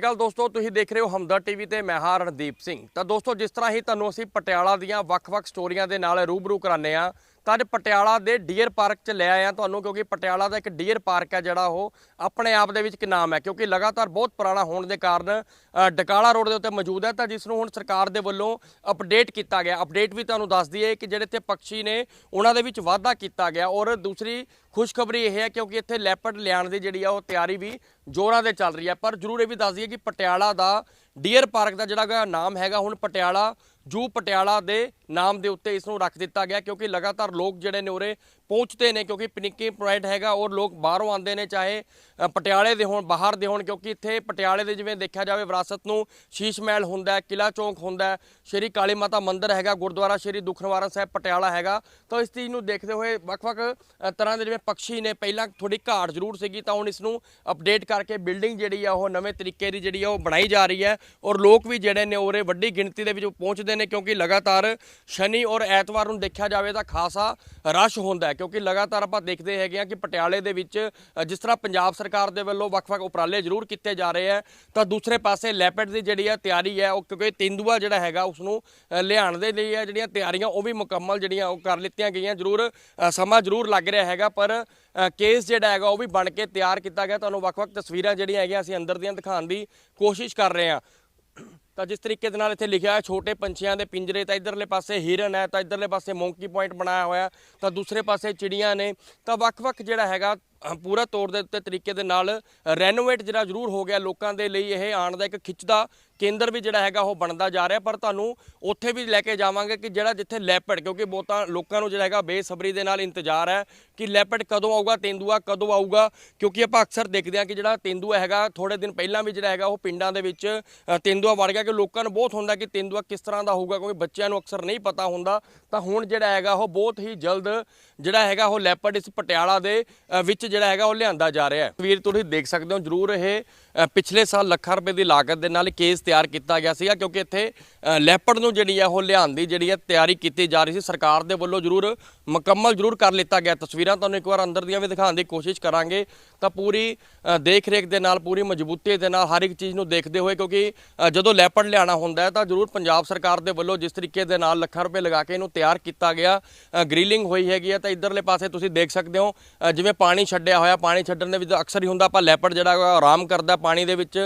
ਸਤਿ ਸ਼੍ਰੀ ਅਕਾਲ ਦੋਸਤੋ, ਤੁਸੀਂ ਦੇਖ ਰਹੇ ਹੋ ਹਮਦਰ ਟੀਵੀ ਤੇ ਮੈਂ ਹਾਂ ਰਣਦੀਪ ਸਿੰਘ। ਤਾਂ ਦੋਸਤੋ, ਜਿਸ ਤਰ੍ਹਾਂ ਹੀ ਤੁਹਾਨੂੰ ਅਸੀਂ ਪਟਿਆਲਾ ਦੀਆਂ ਵੱਖ-ਵੱਖ ਸਟੋਰੀਆਂ ਦੇ ਨਾਲ ਰੂਬਰੂ ਕਰਾਉਂਦੇ ਆ ਤਾਂ ਅੱਜ ਪਟਿਆਲਾ ਦੇ ਡੀਅਰ ਪਾਰਕ 'ਚ ਲੈ ਆਇਆ ਤੁਹਾਨੂੰ, ਕਿਉਂਕਿ ਪਟਿਆਲਾ ਦਾ ਇੱਕ ਡੀਅਰ ਪਾਰਕ ਹੈ ਜਿਹੜਾ ਉਹ ਆਪਣੇ ਆਪ ਦੇ ਵਿੱਚ ਇੱਕ ਨਾਮ ਹੈ, ਕਿਉਂਕਿ ਲਗਾਤਾਰ ਬਹੁਤ ਪੁਰਾਣਾ ਹੋਣ ਦੇ ਕਾਰਨ ਡਕਾਲਾ ਰੋਡ ਦੇ ਉੱਤੇ ਮੌਜੂਦ ਹੈ। ਤਾਂ ਜਿਸ ਨੂੰ ਹੁਣ ਸਰਕਾਰ ਦੇ ਵੱਲੋਂ ਅਪਡੇਟ ਕੀਤਾ ਗਿਆ, ਅਪਡੇਟ ਵੀ ਤੁਹਾਨੂੰ ਦੱਸ ਦਈਏ ਕਿ ਜਿਹੜੇ ਇੱਥੇ ਪੰਛੀ ਨੇ, ਉਹਨਾਂ ਦੇ ਵਿੱਚ ਵਾਧਾ ਕੀਤਾ ਗਿਆ। ਔਰ ਦੂਸਰੀ ਖੁਸ਼ਖਬਰੀ ਇਹ ਹੈ, ਕਿਉਂਕਿ ਇੱਥੇ ਲੈਪਰਡ ਲਿਆਉਣ ਦੀ ਜਿਹੜੀ ਆ ਉਹ ਤਿਆਰੀ ਵੀ ਜ਼ੋਰਾਂ ਦੇ ਚੱਲ ਰਹੀ ਹੈ। ਪਰ ਜ਼ਰੂਰ ਇਹ ਵੀ ਦੱਸ ਦਈਏ ਕਿ ਪਟਿਆਲਾ ਦਾ ਡੀਅਰ ਪਾਰਕ ਦਾ ਜਿਹੜਾ ਗਾ ਨਾਮ ਹੈਗਾ, ਹੁਣ ਪਟਿਆਲਾ ਜੂ ਪਟਿਆਲਾ ਦੇ ਨਾਮ ਦੇ ਉੱਤੇ ਇਸ ਨੂੰ ਰੱਖ ਦਿੱਤਾ ਗਿਆ, ਕਿਉਂਕਿ ਲਗਾਤਾਰ ਲੋਕ ਜਿਹੜੇ ਨੇ ਉਰੇ ਪਹੁੰਚਦੇ ਨੇ, ਕਿਉਂਕਿ ਪਿਕਨਿਕ ਪੁਆਇੰਟ ਹੈਗਾ, ਔਰ ਲੋਕ ਬਾਹਰੋਂ ਆਉਂਦੇ ਨੇ, ਚਾਹੇ ਪਟਿਆਲੇ ਦੇ ਹੋਣ, ਬਾਹਰ ਦੇ ਹੋਣ, ਕਿਉਂਕਿ ਇੱਥੇ ਪਟਿਆਲੇ ਦੇ ਜਿਵੇਂ ਦੇਖਿਆ ਜਾਵੇ, ਵਿਰਾਸਤ ਨੂੰ ਸ਼ੀਸ਼ ਮਹਿਲ ਹੁੰਦਾ ਹੈ ਕਿਲਾ ਚੌਂਕ ਹੁੰਦਾ ਹੈ, ਸ਼੍ਰੀ ਕਾਲੀ ਮਾਤਾ ਮੰਦਿਰ ਹੈਗਾ, ਗੁਰਦੁਆਰਾ ਸ਼੍ਰੀ ਦੁਖਨਿਵਾਰਨ ਸਾਹਿਬ ਪਟਿਆਲਾ ਹੈਗਾ। ਤਾਂ ਇਸ ਚੀਜ਼ ਨੂੰ ਦੇਖਦੇ ਹੋਏ ਵੱਖ-ਵੱਖ ਤਰ੍ਹਾਂ ਦੇ ਜਿਵੇਂ ਪੰਛੀ ਨੇ, ਪਹਿਲਾਂ ਥੋੜੀ ਘਾਟ ਜ਼ਰੂਰ ਸੀਗੀ, ਤਾਂ ਹੁਣ ਇਸ ਨੂੰ ਅਪਡੇਟ ਕਰਕੇ ਬਿਲਡਿੰਗ ਜਿਹੜੀ ਆ, ਉਹ ਨਵੇਂ ਤਰੀਕੇ ਦੀ ਜਿਹੜੀ ਆ, ਉਹ ਬਣਾਈ ਜਾ ਰਹੀ ਹੈ, ਔਰ ਲੋਕ ਵੀ ਜਿਹੜੇ ਨੇ ਉਰੇ ਵੱਡੀ ਗਿਣਤੀ ਦੇ ਵਿੱਚ ਪਹੁੰਚਦੇ ਨੇ ਕਿਉਂਕਿ ਲਗਾਤਾਰ ਸ਼ਨੀ ਔਰ ਐਤਵਾਰ ਨੂੰ ਦੇਖਿਆ ਜਾਵੇ ਤਾਂ ਖਾਸਾ ਰਸ਼ ਹੁੰਦਾ ਹੈ। ਕਿਉਂਕਿ ਲਗਾਤਾਰ ਆਪਾਂ ਦੇਖਦੇ ਹੈਗੇ ਆ ਕਿ ਪਟਿਆਲੇ ਦੇ ਵਿੱਚ ਜਿਸ ਤਰ੍ਹਾਂ ਪੰਜਾਬ ਸਰਕਾਰ ਦੇ ਵੱਲੋਂ ਵੱਖ-ਵੱਖ ਉਪਰਾਲੇ ਜ਼ਰੂਰ ਕੀਤੇ ਜਾ ਰਹੇ ਆ ਤਾਂ ਦੂਸਰੇ ਪਾਸੇ ਲੈਪਡ ਦੀ ਜਿਹੜੀ ਆ ਤਿਆਰੀ ਹੈ, ਉਹ ਕਿਉਂਕਿ ਤੇਂਦੂਆ ਜਿਹੜਾ ਹੈਗਾ ਉਸ ਨੂੰ ਲਿਆਉਣ ਦੇ ਲਈ ਆ ਜਿਹੜੀਆਂ ਤਿਆਰੀਆਂ, ਉਹ ਵੀ ਮੁਕੰਮਲ ਜਿਹੜੀਆਂ ਉਹ ਕਰ ਲਿੱਤੀਆਂ ਗਈਆਂ। ਜ਼ਰੂਰ ਸਮਾਂ ਜ਼ਰੂਰ ਲੱਗ ਰਿਹਾ ਹੈਗਾ, ਪਰ ਕੇਸ ਜਿਹੜਾ ਹੈਗਾ, ਉਹ ਵੀ ਬਣ ਕੇ ਤਿਆਰ ਕੀਤਾ ਗਿਆ। ਤੁਹਾਨੂੰ ਵੱਖ-ਵੱਖ ਤਸਵੀਰਾਂ ਜਿਹੜੀਆਂ ਹੈਗੀਆਂ, ਅਸੀਂ ਅੰਦਰ ਦੀਆਂ ਦਿਖਾਉਣ ਦੀ ਕੋਸ਼ਿਸ਼ ਕਰ ਰਹੇ ਹਾਂ। ਤਾਂ ਜਿਸ ਤਰੀਕੇ ਦੇ ਨਾਲ ਇੱਥੇ ਲਿਖਿਆ ਹੈ ਛੋਟੇ ਪੰਛੀਆਂ ਦੇ ਪਿੰਜਰੇ, ਤਾਂ ਇਧਰਲੇ ਪਾਸੇ ਹਿਰਨ ਹੈ, ਤਾਂ ਇਧਰਲੇ ਪਾਸੇ ਮੌਂਕੀ ਪੁਆਇੰਟ ਬਣਾਇਆ ਹੋਇਆ ਤਾਂ ਦੂਸਰੇ ਪਾਸੇ ਚਿੜੀਆਂ ਨੇ, ਤਾਂ ਵੱਖ-ਵੱਖ ਜਿਹੜਾ ਹੈਗਾ ਪੂਰਾ ਤੌਰ ਦੇ ਉੱਤੇ ਤਰੀਕੇ ਦੇ ਨਾਲ ਰੈਨੋਵੇਟ ਜਿਹੜਾ ਜ਼ਰੂਰ ਹੋ ਗਿਆ ਲੋਕਾਂ ਦੇ ਲਈ ਇਹ ਆਉਣ ਦਾ ਇੱਕ ਖਿੱਚਦਾ ਕੇਂਦਰ ਵੀ ਜਿਹੜਾ ਹੈਗਾ ਉਹ ਬਣਦਾ ਜਾ ਰਿਹਾ ਪਰ ਤੁਹਾਨੂੰ ਉੱਥੇ ਵੀ ਲੈ ਕੇ ਜਾਵਾਂਗੇ ਕਿ ਜਿਹੜਾ ਜਿੱਥੇ ਲੈਪੜ ਕਿਉਂਕਿ ਬਹੁਤਾਂ ਲੋਕਾਂ ਨੂੰ ਜਿਹੜਾ ਹੈਗਾ ਬੇਸਬਰੀ ਦੇ ਨਾਲ ਇੰਤਜ਼ਾਰ ਹੈ ਕਿ ਲੈਪੜ ਕਦੋਂ ਆਊਗਾ ਤੇਂਦੂਆ ਕਦੋਂ ਆਊਗਾ ਕਿਉਂਕਿ ਆਪਾਂ ਅਕਸਰ ਦੇਖਦੇ ਹਾਂ ਕਿ ਜਿਹੜਾ ਤੇਂਦੂਆ ਹੈਗਾ ਥੋੜੇ ਦਿਨ ਪਹਿਲਾਂ ਵੀ ਜਿਹੜਾ ਹੈਗਾ ਉਹ ਪਿੰਡਾਂ ਦੇ ਵਿੱਚ ਅ, ਤੇਂਦੂਆ ਵੜ ਗਿਆ ਕਿ ਲੋਕਾਂ ਨੂੰ ਬਹੁਤ ਹੁੰਦਾ ਕਿ ਤੇਂਦੂਆ ਕਿਸ ਤਰ੍ਹਾਂ ਦਾ ਹੋਊਗਾ ਕਿਉਂਕਿ ਬੱਚਿਆਂ ਨੂੰ ਅਕਸਰ ਨਹੀਂ ਪਤਾ ਹੁੰਦਾ ਤਾਂ ਹੁਣ ਜਿਹੜਾ ਹੈਗਾ ਉਹ ਬਹੁਤ ਹੀ ਜਲਦ ਜਿਹੜਾ ਹੈਗਾ ਉਹ ਲੈਪਰਡ ਇਸ ਪਟਿਆਲਾ ਦੇ ਵਿੱਚ ਜਿਹੜਾ ਹੈਗਾ ਉਹ ਲਿਆਂਦਾ ਜਾ ਰਿਹਾ ਹੈ। ਵੀਰ ਤੁਸੀਂ ਦੇਖ ਸਕਦੇ ਹੋ ਜਰੂਰ ਇਹ ਪਿਛਲੇ ਸਾਲ ਲੱਖਾਂ ਰੁਪਏ ਦੀ ਲਾਗਤ ਦੇ ਨਾਲ ਕੇਸ ਤਿਆਰ ਕੀਤਾ ਗਿਆ ਸੀਗਾ ਕਿਉਂਕਿ ਇੱਥੇ ਅ, ਲੈਪਰਡ ਨੂੰ ਜਿਹੜੀ ਹੈ ਉਹ ਲਿਆਉਣ ਦੀ ਜਿਹੜੀ ਹੈ ਤਿਆਰੀ ਕੀਤੀ ਜਾ ਰਹੀ ਸੀ। ਸਰਕਾਰ ਦੇ ਵੱਲੋਂ ਜਰੂਰ ਮੁਕੰਮਲ ਜਰੂਰ ਕਰ ਲਿੱਤਾ ਗਿਆ। ਤਸਵੀਰਾਂ ਤੁਹਾਨੂੰ ਇੱਕ ਵਾਰ ਅੰਦਰ ਦੀਆਂ ਵੀ ਦਿਖਾਉਣ ਦੀ ਕੋਸ਼ਿਸ਼ ਕਰਾਂਗੇ। ਤਾਂ ਪੂਰੀ ਦੇਖ ਰੇਖ ਦੇ ਨਾਲ, ਪੂਰੀ ਮਜ਼ਬੂਤੀ ਦੇ ਨਾਲ ਹਰ ਇੱਕ ਚੀਜ਼ ਨੂੰ ਦੇਖਦੇ ਹੋਏ, ਕਿਉਂਕਿ ਜਦੋਂ ਲੈਪਰ ਲਿਆਣਾ ਹੁੰਦਾ ਹੈ ਤਾਂ ਜਰੂਰ ਪੰਜਾਬ ਸਰਕਾਰ ਦੇ ਵੱਲੋਂ ਜਿਸ ਤਰੀਕੇ ਦੇ ਨਾਲ ਲੱਖਾਂ ਰੁਪਏ ਲਗਾ ਕੇ ਇਹਨੂੰ ਤਿਆਰ ਕੀਤਾ ਗਿਆ ਗ੍ਰਿਲਿੰਗ ਹੋਈ ਹੈਗੀ ਹੈ, ਤਾਂ ਇਧਰਲੇ ਪਾਸੇ ਤੁਸੀਂ ਦੇਖ ਸਕਦੇ ਹੋ ਜਿਵੇਂ ਪਾਣੀ ਛੱਡਿਆ ਹੋਇਆ, ਪਾਣੀ ਛੱਡਣ ਦੇ ਵਿੱਚ ਅਕਸਰ ਹੀ ਹੁੰਦਾ ਆਪਾਂ ਲੈਪਰਡ ਜਿਹੜਾ ਆਰਾਮ ਕਰਦਾ ਪਾਣੀ ਦੇ ਵਿੱਚ,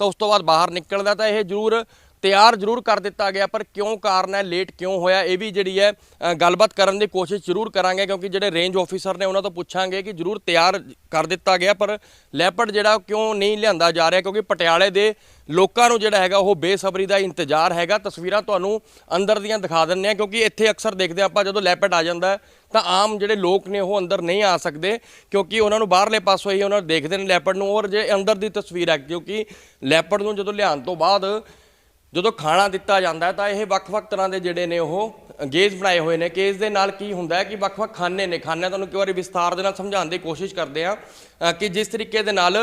ਤਾਂ ਉਸ ਤੋਂ ਬਾਅਦ ਬਾਹਰ ਨਿਕਲਦਾ ਤਾਂ ਇਹ ਜਰੂਰ ਤਿਆਰ ਜ਼ਰੂਰ ਕਰ ਦਿੱਤਾ ਗਿਆ, ਪਰ ਕਿਉਂ ਕਾਰਨ ਹੈ ਲੇਟ ਕਿਉਂ ਹੋਇਆ, ਇਹ ਵੀ ਜਿਹੜੀ ਹੈ ਗੱਲਬਾਤ ਕਰਨ ਦੀ ਕੋਸ਼ਿਸ਼ ਜ਼ਰੂਰ ਕਰਾਂਗੇ, ਕਿਉਂਕਿ ਜਿਹੜੇ ਰੇਂਜ ਆਫੀਸਰ ਨੇ ਉਹਨਾਂ ਤੋਂ ਪੁੱਛਾਂਗੇ ਕਿ ਜ਼ਰੂਰ ਤਿਆਰ ਕਰ ਦਿੱਤਾ ਗਿਆ, ਪਰ ਲੈਪਰਡ ਜਿਹੜਾ ਉਹ ਕਿਉਂ ਨਹੀਂ ਲਿਆਂਦਾ ਜਾ ਰਿਹਾ, ਕਿਉਂਕਿ ਪਟਿਆਲੇ ਦੇ ਲੋਕਾਂ ਨੂੰ ਜਿਹੜਾ ਹੈਗਾ, ਉਹ ਬੇਸਬਰੀ ਦਾ ਇੰਤਜ਼ਾਰ ਹੈਗਾ। ਤਸਵੀਰਾਂ ਤੁਹਾਨੂੰ ਅੰਦਰ ਦੀਆਂ ਦਿਖਾ ਦਿੰਨੇ ਆ ਕਿਉਂਕਿ ਇੱਥੇ ਅਕਸਰ ਦੇਖਦੇ ਆਪਾਂ, ਜਦੋਂ ਲੈਪਰਡ ਆ ਜਾਂਦਾ ਤਾਂ ਆਮ ਜਿਹੜੇ ਲੋਕ ਨੇ ਉਹ ਅੰਦਰ ਨਹੀਂ ਆ ਸਕਦੇ, ਕਿਉਂਕਿ ਉਹਨਾਂ ਨੂੰ ਬਾਹਰਲੇ ਪਾਸੋਂ ਹੀ ਉਹਨਾਂ ਨੂੰ ਦੇਖਦੇ ਨੇ ਲੈਪਰਡ ਨੂੰ, ਔਰ ਜੇ ਅੰਦਰ ਦੀ ਤਸਵੀਰ ਹੈ, ਕਿਉਂਕਿ ਲੈਪਰਡ ਨੂੰ ਜਦੋਂ ਲਿਆਉਣ ਤੋਂ ਬਾਅਦ ਜਦੋਂ ਖਾਣਾ ਦਿੱਤਾ ਜਾਂਦਾ ਤਾਂ ਇਹ ਵੱਖ-ਵੱਖ ਤਰ੍ਹਾਂ ਦੇ ਜਿਹੜੇ ਨੇ ਉਹ ਗੇਜ ਬਣਾਏ ਹੋਏ ਨੇ। ਕੇਸ ਦੇ ਨਾਲ ਕੀ ਹੁੰਦਾ ਹੈ ਕਿ ਵੱਖ-ਵੱਖ ਖਾਨੇ ਨੇ। ਖਾਨੇ ਤੁਹਾਨੂੰ ਇੱਕ ਵਾਰੀ ਵਿਸਥਾਰ ਦੇ ਨਾਲ ਸਮਝਾਉਣ ਦੀ ਕੋਸ਼ਿਸ਼ ਕਰਦੇ ਆ ਕਿ ਜਿਸ ਤਰੀਕੇ ਦੇ ਨਾਲ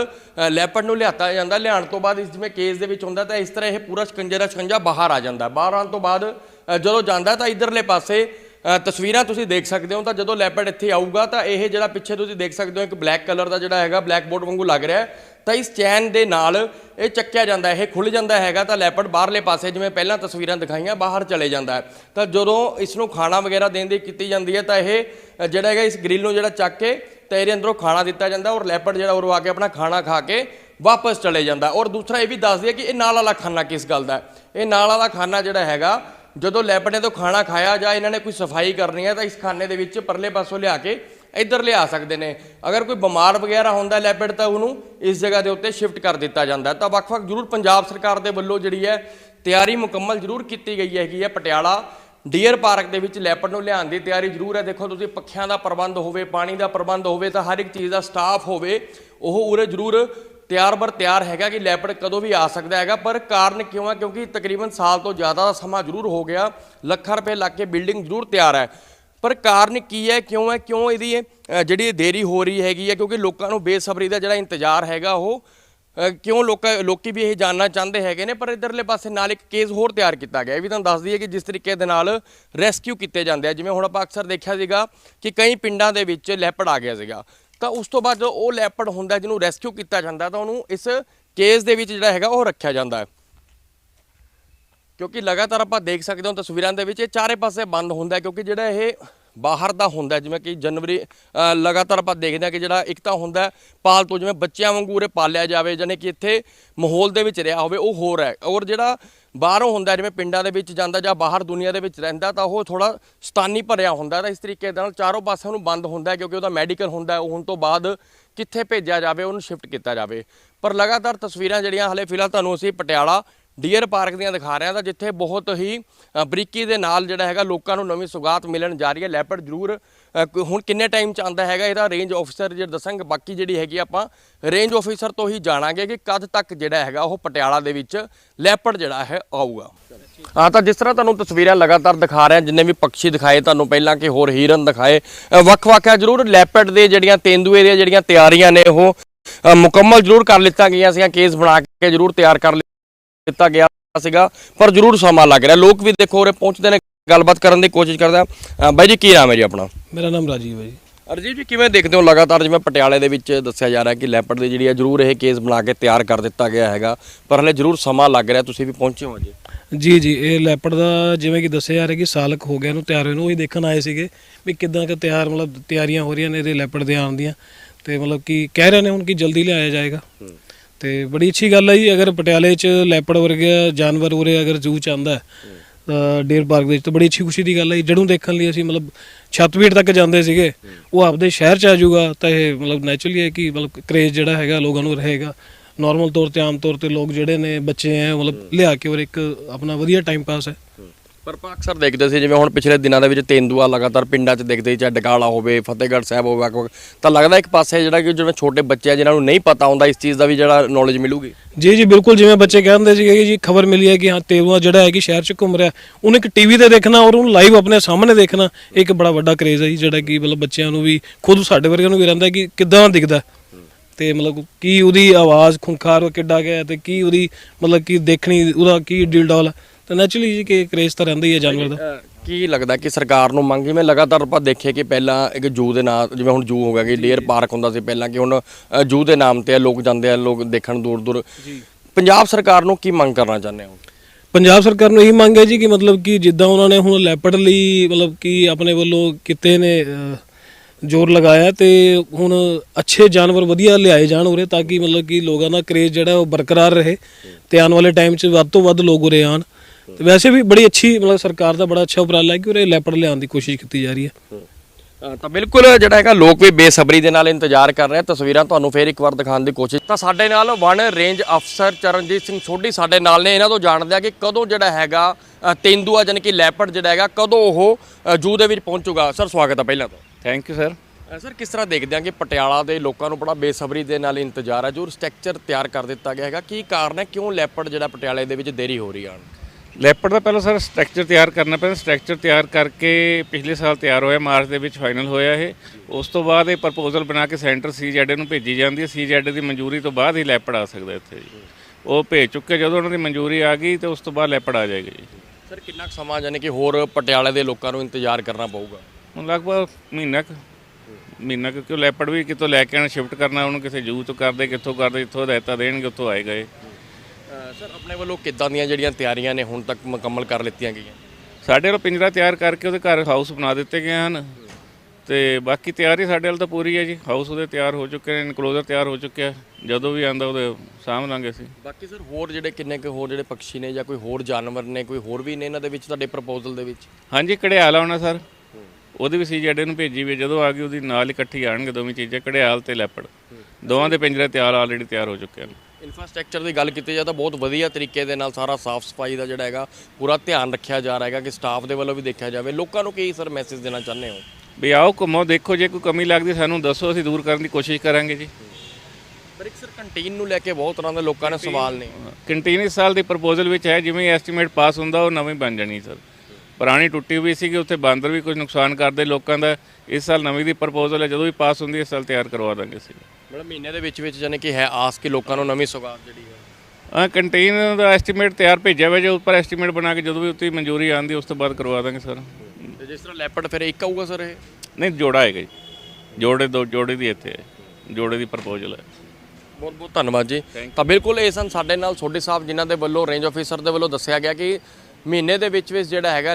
ਲੈਪਰਡ ਨੂੰ ਲਿਆਤਾ ਜਾਂਦਾ, ਲਿਆਉਣ ਤੋਂ ਬਾਅਦ ਇਸ ਜਿਵੇਂ ਕੇਸ ਦੇ ਵਿੱਚ ਹੁੰਦਾ ਤਾਂ ਇਸ ਤਰ੍ਹਾਂ ਇਹ ਪੂਰਾ ਸ਼ਿਕੰਜੇ ਦਾ ਸ਼ਿਕੰਜਾ ਬਾਹਰ ਆ ਜਾਂਦਾ। ਬਾਹਰ ਆਉਣ ਤੋਂ ਬਾਅਦ ਜਦੋਂ ਜਾਂਦਾ ਤਾਂ ਇਧਰਲੇ ਪਾਸੇ ਤਸਵੀਰਾਂ ਤੁਸੀਂ ਦੇਖ ਸਕਦੇ ਹੋ ਤਾਂ ਜਦੋਂ ਲੈਪਰਡ ਇੱਥੇ ਆਊਗਾ ਤਾਂ ਇਹ ਜਿਹੜਾ ਪਿੱਛੇ ਤੁਸੀਂ ਦੇਖ ਸਕਦੇ ਹੋ ਇੱਕ ਬਲੈਕ ਕਲਰ ਦਾ ਜਿਹੜਾ ਹੈਗਾ ਬਲੈਕ ਬੋਰਡ ਵਾਂਗੂ ਲੱਗ ਰਿਹਾ ਤਾਂ ਇਸ ਚੈਨ ਦੇ ਨਾਲ ਇਹ ਚੱਕਿਆ ਜਾਂਦਾ ਇਹ ਖੁੱਲ ਜਾਂਦਾ ਹੈਗਾ ਤਾਂ ਲੈਪਰਡ ਬਾਹਰਲੇ ਪਾਸੇ ਜਿਵੇਂ ਪਹਿਲਾਂ ਤਸਵੀਰਾਂ ਦਿਖਾਈਆਂ, ਬਾਹਰ ਚਲੇ ਜਾਂਦਾ ਹੈ। ਤਾਂ ਜਦੋਂ ਇਸ ਨੂੰ ਖਾਣਾ ਵਗੈਰਾ ਦੇਣ ਦੀ ਕੀਤੀ ਜਾਂਦੀ ਹੈ ਤਾਂ ਇਹ ਜਿਹੜਾ ਹੈਗਾ ਇਸ ਗ੍ਰਿਲ ਨੂੰ ਜਿਹੜਾ ਚੱਕ ਕੇ ਤਾਂ ਇਹਦੇ ਅੰਦਰੋਂ ਖਾਣਾ ਦਿੱਤਾ ਜਾਂਦਾ ਔਰ ਲੈਪਰਡ ਜਿਹੜਾ ਉਰੋਂ ਆ ਕੇ ਆਪਣਾ ਖਾਣਾ ਖਾ ਕੇ ਵਾਪਸ ਚਲੇ ਜਾਂਦਾ। ਔਰ ਦੂਸਰਾ ਇਹ ਵੀ ਦੱਸ ਦਈਏ ਕਿ ਇਹ ਨਾਲ ਵਾਲਾ ਖਾਣਾ ਕਿਸ ਗੱਲ ਦਾ ਇਹ ਨਾਲ ਵਾਲਾ ਖਾਣਾ ਜਿਹੜਾ ਹੈਗਾ ਜਦੋਂ ਲੈਪਰਡ ਨੇ ਤੋਂ ਖਾਣਾ ਖਾਇਆ ਜਾਂ ਇਹਨਾਂ ਨੇ ਕੋਈ ਸਫ਼ਾਈ ਕਰਨੀ ਹੈ ਤਾਂ ਇਸ ਖਾਨੇ ਦੇ ਵਿੱਚ ਪਰਲੇ ਪਾਸੋਂ ਲਿਆ ਕੇ ਇੱਧਰ ਲਿਆ ਸਕਦੇ ਨੇ। ਅਗਰ ਕੋਈ ਬਿਮਾਰ ਵਗੈਰਾ ਹੁੰਦਾ ਲੈਪਰਡ ਤਾਂ ਉਹਨੂੰ ਇਸ ਜਗ੍ਹਾ ਦੇ ਉੱਤੇ ਸ਼ਿਫਟ ਕਰ ਦਿੱਤਾ ਜਾਂਦਾ ਤਾਂ ਵੱਖ-ਵੱਖ ਜ਼ਰੂਰ ਪੰਜਾਬ ਸਰਕਾਰ ਦੇ ਵੱਲੋਂ ਜਿਹੜੀ ਹੈ ਤਿਆਰੀ ਮੁਕੰਮਲ ਜ਼ਰੂਰ ਕੀਤੀ ਗਈ ਹੈਗੀ ਹੈ। ਪਟਿਆਲਾ ਡੀਅਰ ਪਾਰਕ ਦੇ ਵਿੱਚ ਲੈਪਰਡ ਨੂੰ ਲਿਆਉਣ ਦੀ ਤਿਆਰੀ ਜ਼ਰੂਰ ਹੈ। ਦੇਖੋ ਤੁਸੀਂ ਪੱਖਿਆਂ ਦਾ ਪ੍ਰਬੰਧ ਹੋਵੇ, ਪਾਣੀ ਦਾ ਪ੍ਰਬੰਧ ਹੋਵੇ ਤਾਂ ਹਰ ਇੱਕ ਚੀਜ਼ ਦਾ ਸਟਾਫ ਹੋਵੇ, ਉਹ ਉਰੇ ਜ਼ਰੂਰ ਤਿਆਰ ਬਰ ਤਿਆਰ ਹੈਗਾ ਕਿ ਲੈਪਰਡ ਕਦੋਂ ਵੀ ਆ ਸਕਦਾ ਹੈਗਾ, ਪਰ ਕਾਰਨ ਕਿਉਂ ਹੈ? ਕਿਉਂਕਿ ਤਕਰੀਬਨ ਸਾਲ ਤੋਂ ਜ਼ਿਆਦਾ ਦਾ ਸਮਾਂ ਜ਼ਰੂਰ ਹੋ ਗਿਆ, ਲੱਖਾਂ ਰੁਪਏ ਲੱਗ ਕੇ ਬਿਲਡਿੰਗ ਜ਼ਰੂਰ ਤਿਆਰ ਹੈ। ਪਰ ਕਾਰਨ ਕੀ ਹੈ, ਕਿਉਂ ਹੈ? ਕਿਉਂ ਇਹਦੀ ਜਿਹੜੀ ਦੇਰੀ ਹੋ ਰਹੀ ਹੈਗੀ ਹੈ? ਕਿਉਂਕਿ ਲੋਕਾਂ ਨੂੰ ਬੇਸਬਰੀ ਦਾ ਜਿਹੜਾ ਇੰਤਜ਼ਾਰ ਹੈਗਾ ਉਹ ਕਿਉਂ ਲੋਕਾਂ, ਲੋਕੀ ਵੀ ਇਹ ਜਾਣਨਾ ਚਾਹੁੰਦੇ ਹੈਗੇ ਨੇ, ਪਰ ਇਧਰਲੇ ਪਾਸੇ ਨਾਲ ਇੱਕ ਕੇਸ ਹੋਰ ਤਿਆਰ ਕੀਤਾ ਗਿਆ। ਇਹ ਵੀ ਤੁਹਾਨੂੰ ਦੱਸ ਦਈਏ ਕਿ ਜਿਸ ਤਰੀਕੇ ਦੇ ਨਾਲ ਰੈਸਕਿਊ ਕੀਤੇ ਜਾਂਦੇ ਆ। ਜਿਵੇਂ ਹੁਣ ਆਪਾਂ ਅਕਸਰ ਦੇਖਿਆ ਸੀਗਾ ਕਿ ਕਈ ਪਿੰਡਾਂ ਦੇ ਵਿੱਚ ਲੈਪੜ ਆ ਗਿਆ ਸੀਗਾ। ਤਾਂ ਉਸ ਤੋਂ ਬਾਅਦ ਜਦੋਂ ਉਹ ਲੈਪੜ ਹੁੰਦਾ ਜਿਹਨੂੰ ਰੈਸਕਿਊ ਕੀਤਾ ਜਾਂਦਾ ਤਾਂ ਉਹਨੂੰ ਇਸ ਕੇਸ ਦੇ ਵਿੱਚ ਜਿਹੜਾ ਹੈਗਾ ਉਹ ਰੱਖਿਆ ਜਾਂਦਾ ਹੈ। ਕਿਉਂਕਿ ਲਗਾਤਾਰ ਆਪਾਂ ਦੇਖ ਸਕਦੇ ਹਾਂ ਤਸਵੀਰਾਂ ਦੇ ਵਿੱਚ ਇਹ ਚਾਰੇ ਪਾਸੇ ਬੰਦ ਹੁੰਦਾ ਕਿਉਂਕਿ ਜਿਹੜਾ ਇਹ ਬਾਹਰ ਦਾ ਹੁੰਦਾ ਜਿਵੇਂ ਕਿ ਜਨਵਰੀ ਲਗਾਤਾਰ ਆਪਾਂ ਦੇਖਦੇ ਹਾਂ ਕਿ ਜਿਹੜਾ ਇੱਕ ਤਾਂ ਹੁੰਦਾ ਹੈ, ਪਾਲਤੂ ਜਿਵੇਂ ਬੱਚਿਆਂ ਵਾਂਗੂ ਉਰੇ ਪਾਲਿਆ ਜਾਵੇ, ਜਾਣੀ ਕਿ ਇੱਥੇ ਮਾਹੌਲ ਦੇ ਵਿੱਚ ਰਿਹਾ ਹੋਵੇ, ਉਹ ਹੋਰ ਹੈ। ਔਰ ਜਿਹੜਾ ਬਾਹਰੋਂ ਹੁੰਦਾ ਜਿਵੇਂ ਪਿੰਡਾਂ ਦੇ ਵਿੱਚ ਜਾਂਦਾ ਜਾਂ ਬਾਹਰ ਦੁਨੀਆ ਦੇ ਵਿੱਚ ਰਹਿੰਦਾ, ਤਾਂ ਉਹ ਥੋੜਾ ਸਤਾਨੀ ਭਰਿਆ ਹੁੰਦਾ ਤਾਂ ਇਸ ਤਰੀਕੇ ਦੇ ਨਾਲ ਚਾਰੋਂ ਪਾਸਿਆਂ ਨੂੰ ਬੰਦ ਹੁੰਦਾ ਕਿਉਂਕਿ ਉਹਦਾ ਮੈਡੀਕਲ ਹੁੰਦਾ ਉਹ ਹੁਣ ਤੋਂ ਬਾਅਦ ਕਿੱਥੇ ਭੇਜਿਆ ਜਾਵੇ, ਉਹਨੂੰ ਸ਼ਿਫਟ ਕੀਤਾ ਜਾਵੇ। ਪਰ ਲਗਾਤਾਰ ਤਸਵੀਰਾਂ ਜਿਹੜੀਆਂ ਹਲੇ ਫਿਲਹਾਲ ਤੁਹਾਨੂੰ ਅਸੀਂ ਪਟਿਆਲਾ ਡੀਅਰ ਪਾਰਕ ਦੀਆਂ ਦਿਖਾ ਰਿਹਾ ਤਾਂ ਜਿੱਥੇ ਬਹੁਤ ਹੀ ਬਰੀਕੀ ਦੇ ਨਾਲ ਜਿਹੜਾ ਹੈਗਾ ਲੋਕਾਂ ਨੂੰ ਨਵੀਂ ਸੁਗਾਤ ਮਿਲਣ ਜਾ ਰਹੀ ਹੈ। ਲੈਪਰਡ ਜ਼ਰੂਰ ਹੁਣ ਕਿੰਨੇ ਟਾਈਮ ਚ ਆਂਦਾ ਹੈਗਾ ਇਹਦਾ ਰੇਂਜ ਆਫੀਸਰ ਜੇ ਦੱਸਾਂਗੇ, ਬਾਕੀ ਜਿਹੜੀ ਹੈਗੀ ਆਪਾਂ ਰੇਂਜ ਆਫੀਸਰ ਤੋਂ ਹੀ ਜਾਣਾਂਗੇ ਕਿ ਕਦ ਤੱਕ ਜਿਹੜਾ ਹੈਗਾ ਉਹ ਪਟਿਆਲਾ ਦੇ ਵਿੱਚ ਲੈਪਰਡ ਜਿਹੜਾ ਹੈ ਆਊਗਾ। ਹਾਂ ਤਾਂ ਜਿਸ ਤਰ੍ਹਾਂ ਤੁਹਾਨੂੰ ਤਸਵੀਰਾਂ ਲਗਾਤਾਰ ਦਿਖਾ ਰਹੇ ਜਿੰਨੇ ਵੀ ਪੰਛੀ ਦਿਖਾਏ ਤੁਹਾਨੂੰ ਪਹਿਲਾਂ ਕਿ ਹੋਰ ਹਿਰਨ ਦਿਖਾਏ ਵੱਖ-ਵੱਖ ਹੈ। ਜ਼ਰੂਰ ਲੈਪਰਡ ਦੇ ਜਿਹੜੀਆਂ ਤੇਂਦੂਏ ਦੀਆਂ ਜਿਹੜੀਆਂ ਤਿਆਰੀਆਂ ਨੇ ਉਹ ਮੁਕੰਮਲ ਜ਼ਰੂਰ ਕਰ ਲਿੱਤਾ ਗਈਆਂ ਸੀ ਕੇਸ ਬਣਾ ਕੇ ਜ਼ਰੂਰ ਤਿਆਰ ਕਰ ਦਿੱਤਾ ਗਿਆ ਸੀਗਾ ਪਰ ਜ਼ਰੂਰ ਸਮਾਂ ਲੱਗ ਰਿਹਾ। ਲੋਕ ਵੀ ਦੇਖੋ ਉਰੇ ਪਹੁੰਚਦੇ ਨੇ ਗੱਲਬਾਤ ਕਰਨ ਦੀ ਕੋਸ਼ਿਸ਼ ਕਰਦੇ। ਆ ਬਾਈ ਜੀ ਕੀ ਨਾਮ ਹੈ ਜੀ ਆਪਣਾ? ਮੇਰਾ ਨਾਮ ਰਾਜੀਵ ਹੈ ਜੀ। ਅਰਜੀਤ ਜੀ ਕਿਵੇਂ ਦੇਖਦੇ ਹੋ ਲਗਾਤਾਰ ਜਿਵੇਂ ਪਟਿਆਲੇ ਦੇ ਵਿੱਚ ਦੱਸਿਆ ਜਾ ਰਿਹਾ ਕਿ ਲੈਪਰਡ ਦੀ ਜਿਹੜੀ ਹੈ ਜ਼ਰੂਰ ਇਹ ਕੇਸ ਬਣਾ ਕੇ ਤਿਆਰ ਕਰ ਦਿੱਤਾ ਗਿਆ ਹੈਗਾ ਪਰ ਹਲੇ ਜ਼ਰੂਰ ਸਮਾਂ ਲੱਗ ਰਿਹਾ ਤੁਸੀਂ ਵੀ ਪਹੁੰਚੇ ਹੋ ਜੀ ਜੀ ਜੀ ਇਹ ਲੈਪੜ ਦਾ ਜਿਵੇਂ ਕਿ ਦੱਸਿਆ ਜਾ ਰਿਹਾ ਕਿ ਸਾਲਕ ਹੋ ਗਿਆ ਇਹਨੂੰ ਤਿਆਰ ਹੋਏ ਨੂੰ ਉਹੀ ਦੇਖਣ ਆਏ ਸੀਗੇ ਵੀ ਕਿਦਾਂ ਕਿ ਤਿਆਰ ਮਤਲਬ ਤਿਆਰੀਆਂ ਹੋ ਰਹੀਆਂ ਨੇ ਇਹਦੇ ਲੈਪੜ ਦੇ ਆਉਣ ਦੀਆਂ। ਤੇ ਮਤਲਬ ਕਿ ਕਹਿ ਰਹੇ ਨੇ ਹੁਣ ਕਿ ਜਲਦੀ ਲਿਆਇਆ ਜਾਏਗਾ। ਤੇ ਬੜੀ ਅੱਛੀ ਗੱਲ ਹੈ ਜੀ ਅਗਰ ਪਟਿਆਲੇ 'ਚ ਲੈਪੜ ਵਰਗਾ ਜਾਨਵਰ ਉਰੇ ਅਗਰ ਜ਼ੂ ਚ ਆਉਂਦਾ ਹੈ, ਡੇਰ ਪਾਰਕ ਦੇ ਵਿੱਚ ਤਾਂ ਬੜੀ ਅੱਛੀ ਖੁਸ਼ੀ ਦੀ ਗੱਲ ਹੈ ਜੀ। ਜੜੋਂ ਦੇਖਣ ਲਈ ਅਸੀਂ ਮਤਲਬ ਛੱਤਬੀੜ ਤੱਕ ਜਾਂਦੇ ਸੀਗੇ ਉਹ ਆਪਦੇ ਸ਼ਹਿਰ ਚ ਆ ਜਾਊਗਾ ਤਾਂ ਇਹ ਮਤਲਬ ਨੈਚੁਰਲੀ ਹੈ ਕਿ ਮਤਲਬ ਕ੍ਰੇਜ਼ ਜਿਹੜਾ ਹੈਗਾ ਲੋਕਾਂ ਨੂੰ ਰਹੇਗਾ ਨਾਰਮਲ ਤੌਰ ਤੇ ਆਮ ਤੌਰ ਤੇ ਲੋਕ ਜਿਹੜੇ ਨੇ ਬੱਚੇ ਹੈ ਮਤਲਬ ਲਿਆ ਕੇ ਔਰ ਇੱਕ ਆਪਣਾ ਵਧੀਆ ਟਾਈਮ ਪਾਸ ਹੈ ਪਰ ਆਪਾਂ ਅਕਸਰ ਦੇਖਦੇ ਸੀ, ਜਿਵੇਂ ਹੁਣ ਪਿਛਲੇ ਦਿਨਾਂ ਦੇ ਵਿੱਚ ਤੇਂਦੂਆ ਲਗਾਤਾਰ ਪਿੰਡਾਂ 'ਚ ਦੇਖਦੇ ਚਾਹੇ ਡਕਾਲਾ ਹੋਵੇ, ਫਤਿਹਗੜ੍ਹ ਸਾਹਿਬ ਹੋਵੇ ਵੱਖ-ਵੱਖ ਤਾਂ ਲੱਗਦਾ ਇੱਕ ਪਾਸੇ ਜਿਹੜਾ ਕਿ ਜਿਵੇਂ ਛੋਟੇ ਬੱਚੇ ਆ, ਜਿਨ੍ਹਾਂ ਨੂੰ ਨਹੀਂ ਪਤਾ ਹੁੰਦਾ ਇਸ ਚੀਜ਼ ਦਾ ਵੀ ਜਿਹੜਾ ਨੌਲੇਜ ਮਿਲੂਗੀ। ਜੀ ਜੀ, ਬਿਲਕੁਲ ਜਿਵੇਂ ਬੱਚੇ ਕਹਿੰਦੇ ਸੀਗੇ ਕਿ ਜੀ, ਖਬਰ ਮਿਲੀ ਹੈ ਕਿ ਹਾਂ ਤੇਰੂਆ ਜਿਹੜਾ ਹੈ ਕਿ ਸ਼ਹਿਰ 'ਚ ਘੁੰਮ ਰਿਹਾ। ਉਹਨੂੰ ਇੱਕ ਟੀਵੀ ਤੇ ਦੇਖਣਾ ਔਰ ਉਹਨੂੰ ਲਾਈਵ ਆਪਣੇ ਸਾਹਮਣੇ ਦੇਖਣਾ ਇੱਕ ਬੜਾ ਵੱਡਾ ਕਰੇਜ਼ ਹੈ ਜੀ, ਜਿਹੜਾ ਕਿ ਮਤਲਬ ਬੱਚਿਆਂ ਨੂੰ ਵੀ, ਖੁਦ ਸਾਡੇ ਵਰਗਿਆਂ ਨੂੰ ਵੀ ਰਹਿੰਦਾ ਕਿ ਕਿੱਦਾਂ ਦਿਖਦਾ ਤੇ ਮਤਲਬ ਕੀ ਉਹਦੀ ਆਵਾਜ਼, ਖੁੰਖਾਰ ਕਿੱਡਾ ਗਿਆ ਤੇ ਕੀ ਉਹਦੀ ਮਤਲਬ ਕੀ ਦੇਖਣੀ, ਉਹਦਾ ਕੀ ਡੀਲ ਤਾਂ ਨੈਚੁਰਲੀ ਜੀ ਕਿ ਕਰੇਜ਼ ਤਾਂ ਰਹਿੰਦਾ ਹੀ ਹੈ ਜਾਨਵਰ ਦਾ। ਕੀ ਲੱਗਦਾ ਕਿ ਸਰਕਾਰ ਨੂੰ ਮੰਗ ਜਿਵੇਂ ਲਗਾਤਾਰ ਆਪਾਂ ਦੇਖੇ ਕਿ ਪਹਿਲਾਂ ਇੱਕ ਜੂ ਦੇ ਨਾਂ ਜਿਵੇਂ ਹੁਣ ਜੂ ਹੋ ਗਿਆ ਕਿ ਡੀਅਰ ਪਾਰਕ ਹੁੰਦਾ ਸੀ ਪਹਿਲਾਂ ਕਿ ਹੁਣ ਜੂ ਦੇ ਨਾਮ ਤੇ ਆ, ਲੋਕ ਜਾਂਦੇ ਆ ਲੋਕ ਦੇਖਣ ਦੂਰ ਦੂਰ। ਪੰਜਾਬ ਸਰਕਾਰ ਨੂੰ ਕੀ ਮੰਗ ਕਰਨਾ ਚਾਹੁੰਦੇ ਹੋ? ਪੰਜਾਬ ਸਰਕਾਰ ਨੂੰ ਇਹੀ ਮੰਗ ਹੈ ਜੀ ਕਿ ਮਤਲਬ ਕਿ ਜਿੱਦਾਂ ਉਹਨਾਂ ਨੇ ਹੁਣ ਲੈਪੜ ਲਈ ਮਤਲਬ ਕਿ ਆਪਣੇ ਵੱਲੋਂ ਕਿਤੇ ਨੇ ਜ਼ੋਰ ਲਗਾਇਆ ਤੇ ਹੁਣ ਅੱਛੇ ਜਾਨਵਰ ਵਧੀਆ ਲਿਆਏ ਜਾਣ ਉਰੇ ਤਾਂ ਕਿ ਮਤਲਬ ਕਿ ਲੋਕਾਂ ਦਾ ਕਰੇਜ਼ ਜਿਹੜਾ ਉਹ ਬਰਕਰਾਰ ਰਹੇ। ਤੇ ਆਉਣ ਵਾਲੇ ਟਾਈਮ 'ਚ ਵੱਧ ਤੋਂ ਵੱਧ ਲੋਕ ਉਰੇ ਆਉਣ। ਤੇ ਵੈਸੇ ਵੀ ਬੜੀ ਅੱਛੀ ਮਤਲਬ ਸਰਕਾਰ ਦਾ ਬੜਾ ਅੱਛਾ ਉਪਰਾਲਾ ਹੈ ਕਿ ਉਰੇ ਲੈਪੜ ਲਿਆਉਣ ਦੀ ਕੋਸ਼ਿਸ਼ ਕੀਤੀ ਜਾ ਰਹੀ ਹੈ। ਤਾਂ ਬਿਲਕੁਲ ਜਿਹੜਾ ਹੈਗਾ ਲੋਕ ਵੀ ਬੇਸਬਰੀ ਦੇ ਨਾਲ ਇੰਤਜ਼ਾਰ ਕਰ ਰਹੇ ਆ। ਤਸਵੀਰਾਂ ਤੁਹਾਨੂੰ ਫੇਰ ਇੱਕ ਵਾਰ ਦਿਖਾਉਣ ਦੀ ਕੋਸ਼ਿਸ਼ ਤਾਂ ਸਾਡੇ ਨਾਲ ਵਨ ਰੇਂਜ ਅਫਸਰ ਚਰਨਜੀਤ ਸਿੰਘ ਸੋਢੀ ਸਾਡੇ ਨਾਲ ਨੇ। ਇਹਨਾਂ ਤੋਂ ਜਾਣਦੇ ਆ ਕਿ ਕਦੋਂ ਜਿਹੜਾ ਹੈਗਾ ਤੇਂਦੂਆ ਜਾਣੀ ਕਿ ਲੈਪਰਡ ਜਿਹੜਾ ਹੈਗਾ ਕਦੋਂ ਉਹ ਜੂ ਦੇ ਵਿੱਚ ਪਹੁੰਚੂਗਾ। ਸਰ ਸਵਾਗਤ ਹੈ ਪਹਿਲਾਂ ਤਾਂ। ਥੈਂਕ ਯੂ ਸਰ ਸਰ ਕਿਸ ਤਰ੍ਹਾਂ ਦੇਖਦੇ ਆ ਕਿ ਪਟਿਆਲਾ ਦੇ ਲੋਕਾਂ ਨੂੰ ਬੜਾ ਬੇਸਬਰੀ ਦੇ ਨਾਲ ਇੰਤਜ਼ਾਰ ਹੈ ਜੋ ਸਟਰਕਚਰ ਤਿਆਰ ਕਰ ਦਿੱਤਾ ਗਿਆ ਹੈਗਾ। ਕੀ ਕਾਰਨ ਹੈ? ਕਿਉਂ ਲੈਪਰਡ ਜਿਹੜਾ ਪਟਿਆਲੇ ਦੇ ਵਿੱਚ ਦੇਰੀ ਹੋ ਰਹੀ ਆਣ ਲੈਪਰਡ ਦਾ ਪਹਿਲਾਂ ਸਰ ਸਟਰਕਚਰ ਤਿਆਰ ਕਰਨਾ ਪੈਂਦਾ। ਸਟਰਕਚਰ ਤਿਆਰ ਕਰਕੇ ਪਿਛਲੇ ਸਾਲ ਤਿਆਰ ਹੋਇਆ ਮਾਰਚ ਦੇ ਵਿੱਚ ਫਾਈਨਲ ਹੋਇਆ ਇਹ। ਉਸ ਤੋਂ ਬਾਅਦ ਇਹ ਪ੍ਰਪੋਜ਼ਲ ਬਣਾ ਕੇ ਸੈਂਟਰ ਸੀਜੈਡ ਨੂੰ ਭੇਜੀ ਜਾਂਦੀ ਹੈ। ਸੀਜੈਡ ਦੀ ਮਨਜ਼ੂਰੀ ਤੋਂ ਬਾਅਦ ਹੀ ਲੈਪਰਡ ਆ ਸਕਦਾ ਇੱਥੇ ਜੀ। ਉਹ ਭੇਜ ਚੁੱਕੇ ਜਦੋਂ ਉਹਨਾਂ ਦੀ ਮਨਜ਼ੂਰੀ ਆ ਗਈ ਤੇ ਉਸ ਤੋਂ ਬਾਅਦ ਲੈਪਰਡ ਆ ਜਾਏਗਾ ਜੀ। ਸਰ ਕਿੰਨਾ ਕੁ ਸਮਾਂ ਜਾਣੀ ਕਿ ਹੋਰ ਪਟਿਆਲੇ ਦੇ ਲੋਕਾਂ ਨੂੰ ਇੰਤਜ਼ਾਰ ਕਰਨਾ ਪਊਗਾ? ਹੁਣ ਲਗਭਗ ਮਹੀਨਾ ਕੁ ਮਹੀਨਾ ਕੁ ਕਿਉਂ ਲੈਪਰਡ ਵੀ ਕਿਤੋਂ ਲੈ ਕੇ ਆਣਾ ਸ਼ਿਫਟ ਕਰਨਾ ਉਹਨੂੰ ਕਿਸੇ ਜੂ ਤੋਂ ਕਰਦੇ ਕਿੱਥੋਂ ਕਰਦੇ ਜਿੱਥੋਂ ਹਦਾਇਤਾਂ ਦੇਣਗੇ ਉੱਥੋਂ ਆਏਗਾ ਇਹ। ਸਰ ਆਪਣੇ ਵੱਲੋਂ ਕਿੱਦਾਂ ਦੀਆਂ ਜਿਹੜੀਆਂ ਤਿਆਰੀਆਂ ਨੇ ਹੁਣ ਤੱਕ ਮੁਕੰਮਲ ਕਰ ਲਿੱਤੀਆਂ ਗਈਆਂ? ਸਾਡੇ ਵੱਲੋਂ ਪਿੰਜਰਾ ਤਿਆਰ ਕਰਕੇ ਉਹਦੇ ਘਰ ਹਾਊਸ ਬਣਾ ਦਿੱਤੇ ਗਏ ਹਨ ਤੇ ਬਾਕੀ ਤਿਆਰੀ ਸਾਡੇ ਵੱਲ ਤਾਂ ਪੂਰੀ ਹੈ ਜੀ। ਹਾਊਸ ਉਹਦੇ ਤਿਆਰ ਹੋ ਚੁੱਕੇ ਨੇ ਇਨਕਲੋਜ਼ਰ ਤਿਆਰ ਹੋ ਚੁੱਕਿਆ। ਜਦੋਂ ਵੀ ਆਂਦਾ ਉਹਦੇ ਸਾਂਭ ਲਾਂਗੇ ਅਸੀਂ। ਬਾਕੀ ਸਰ ਹੋਰ ਜਿਹੜੇ ਕਿੰਨੇ ਕੁ ਹੋਰ ਜਿਹੜੇ ਪੰਛੀ ਨੇ ਜਾਂ ਕੋਈ ਹੋਰ ਜਾਨਵਰ ਨੇ ਕੋਈ ਹੋਰ ਵੀ ਨੇ ਇਹਨਾਂ ਦੇ ਵਿੱਚ ਤੁਹਾਡੇ ਪ੍ਰਪੋਜ਼ਲ ਦੇ ਵਿੱਚ? ਹਾਂਜੀ ਕੜਿਆਲ ਆਉਣਾ ਸਰ। ਉਹਦੀ ਵੀ ਸੀਜੈਡ ਨੂੰ ਭੇਜੀ ਵੀ। ਜਦੋਂ ਆ ਗਈ ਉਹਦੀ ਨਾਲ ਇਕੱਠੀ ਆਣਗੇ ਦੋਵੇਂ ਚੀਜ਼ਾਂ ਕੜਿਆਲ ਤੇ ਲੈਪੜ ਦੋਵਾਂ ਦੇ ਪਿੰਜਰੇ ਤਿਆਰ ਆਲਰੇਡੀ ਤਿਆਰ ਹੋ ਚੁੱਕੇ ਹਨ। ਇਨਫਰਾਸਟ੍ਰਕਚਰ ਦੀ ਗੱਲ ਕੀਤੀ ਜਾਏ ਤਾਂ ਬਹੁਤ ਵਧੀਆ ਤਰੀਕੇ ਦੇ ਨਾਲ ਸਾਰਾ ਸਾਫ਼ ਸਫ਼ਾਈ ਦਾ ਜਿਹੜਾ ਹੈਗਾ ਪੂਰਾ ਧਿਆਨ ਰੱਖਿਆ ਜਾ ਰਿਹਾ ਹੈਗਾ ਕਿ ਸਟਾਫ ਦੇ ਵੱਲੋਂ ਵੀ ਦੇਖਿਆ ਜਾਵੇ। ਲੋਕਾਂ ਨੂੰ ਕੀ ਸਰ ਮੈਸੇਜ ਦੇਣਾ ਚਾਹੁੰਦੇ ਹੋ? ਵੀ ਆਓ ਘੁੰਮੋ ਦੇਖੋ ਜੇ ਕੋਈ ਕਮੀ ਲੱਗਦੀ ਸਾਨੂੰ ਦੱਸੋ ਅਸੀਂ ਦੂਰ ਕਰਨ ਦੀ ਕੋਸ਼ਿਸ਼ ਕਰਾਂਗੇ ਜੀ। ਪਰ ਇੱਕ ਸਰ ਕੰਟੀਨ ਨੂੰ ਲੈ ਕੇ ਬਹੁਤ ਤਰ੍ਹਾਂ ਦੇ ਲੋਕਾਂ ਨੇ ਸਵਾਲ ਨੇ। ਕੰਟੀਨ ਇਸ ਸਾਲ ਦੀ ਪ੍ਰਪੋਜ਼ਲ ਵਿੱਚ ਹੈ ਜਿਵੇਂ ਐਸਟੀਮੇਟ ਪਾਸ ਹੁੰਦਾ ਉਹ ਨਵੀਂ ਬਣ ਜਾਣੀ ਸਰ ਪੁਰਾਣੀ ਟੁੱਟੀ ਹੋਈ ਸੀਗੀ ਉੱਥੇ ਬਾਂਦਰ ਵੀ ਕੁਝ ਨੁਕਸਾਨ ਕਰਦੇ ਲੋਕਾਂ ਦਾ ਇਸ ਸਾਲ ਨਵੀਂ ਦੀ ਪ੍ਰਪੋਜ਼ਲ ਹੈ ਜਦੋਂ ਵੀ ਪਾਸ ਹੁੰਦੀ ਹੈ ਇਸ ਸਾਲ ਤਿਆਰ ਕਰਵਾ ਦਾਂਗੇ ਅਸੀਂ। ਮਤਲਬ ਮਹੀਨੇ ਦੇ ਵਿੱਚ ਵਿੱਚ ਜਾਨੀ ਕਿ ਹੈ ਆਸ ਕਿ ਲੋਕਾਂ ਨੂੰ ਨਵੀਂ ਸੁਗਾਤ ਜਿਹੜੀ ਹੈ। ਆ ਕੰਟੇਨ ਦਾ ਐਸਟੀਮੇਟ ਤਿਆਰ ਭੇਜਿਆ ਹੋਇਆ ਜੇ ਉੱਪਰ ਐਸਟੀਮੇਟ ਬਣਾ ਕੇ ਜਦੋਂ ਵੀ ਉੱਤੇ ਮਨਜ਼ੂਰੀ ਆਂਦੀ ਉਸ ਤੋਂ ਬਾਅਦ ਕਰਵਾ ਦਾਂਗੇ ਸਰ। ਤੇ ਜਿਸ ਤਰ੍ਹਾਂ ਲੈਪਰਡ ਫਿਰ ਇੱਕ ਆਊਗਾ ਸਰ ਇਹ? ਨਹੀਂ ਜੋੜਾ ਹੈਗਾ ਜੀ। ਜੋੜੇ ਦੋ ਜੋੜੇ ਦੀ ਇੱਥੇ ਹੈ। ਜੋੜੇ ਦੀ ਪ੍ਰਪੋਜ਼ਲ ਹੈ। ਬਹੁਤ ਬਹੁਤ ਧੰਨਵਾਦ ਜੀ। ਤਾਂ ਬਿਲਕੁਲ ਇਹ ਸਨ ਸਾਡੇ ਨਾਲ। ਸੋਢੀ ਸਾਹਿਬ ਜਿਨ੍ਹਾਂ ਦੇ ਵੱਲੋਂ ਰੇਂਜ ਆਫੀਸਰ ਦੇ ਵੱਲੋਂ ਦੱਸਿਆ ਗਿਆ ਕਿ ਮਹੀਨੇ ਦੇ ਵਿੱਚ ਵਿੱਚ ਜਿਹੜਾ ਹੈਗਾ